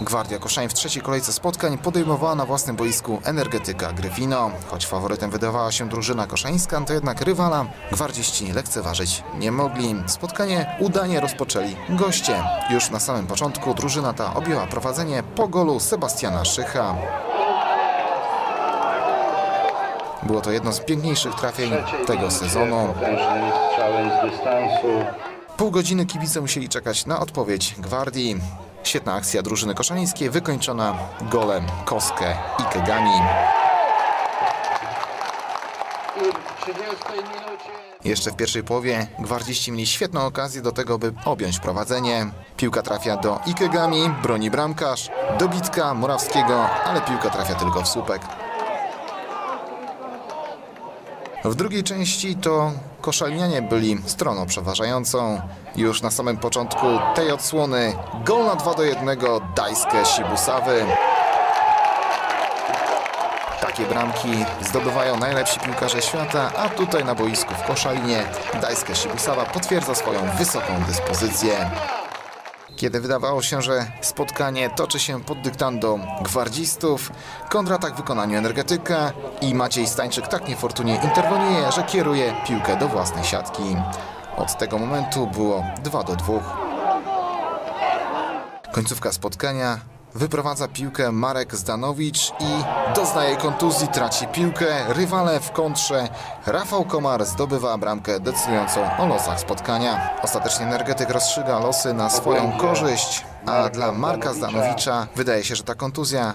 Gwardia Koszalin w trzeciej kolejce spotkań podejmowała na własnym boisku energetyka Gryfino. Choć faworytem wydawała się drużyna koszańska, to jednak rywala gwardziści lekceważyć nie mogli. Spotkanie udanie rozpoczęli goście. Już na samym początku drużyna ta objęła prowadzenie po golu Sebastiana Szycha. Było to jedno z piękniejszych trafień tego sezonu. Pół godziny kibice musieli czekać na odpowiedź Gwardii. Świetna akcja drużyny koszalińskiej wykończona golem Koskę i Kegami. I w 30 minucie Jeszcze w pierwszej połowie gwardziści mieli świetną okazję do tego, by objąć prowadzenie. Piłka trafia do Ikegami, broni bramkarz, dobitka Murawskiego, ale piłka trafia tylko w słupek. W drugiej części to koszalinianie byli stroną przeważającą. Już na samym początku tej odsłony gol na 2 do 1 Dajskie Sibusawy. Takie bramki zdobywają najlepsi piłkarze świata, a tutaj na boisku w Koszalinie Dajska Sibusawa potwierdza swoją wysoką dyspozycję. Kiedy wydawało się, że spotkanie toczy się pod dyktando gwardzistów, kontratak w wykonaniu energetyka i Maciej Stańczyk tak niefortunnie interweniuje, że kieruje piłkę do własnej siatki. Od tego momentu było 2 do 2. Końcówka spotkania. Wyprowadza piłkę Marek Zdanowicz i doznaje kontuzji, traci piłkę. Rywale w kontrze. Rafał Komar zdobywa bramkę decydującą o losach spotkania. Ostatecznie energetyk rozstrzyga losy na swoją korzyść, a dla Marka Zdanowicza wydaje się, że ta kontuzja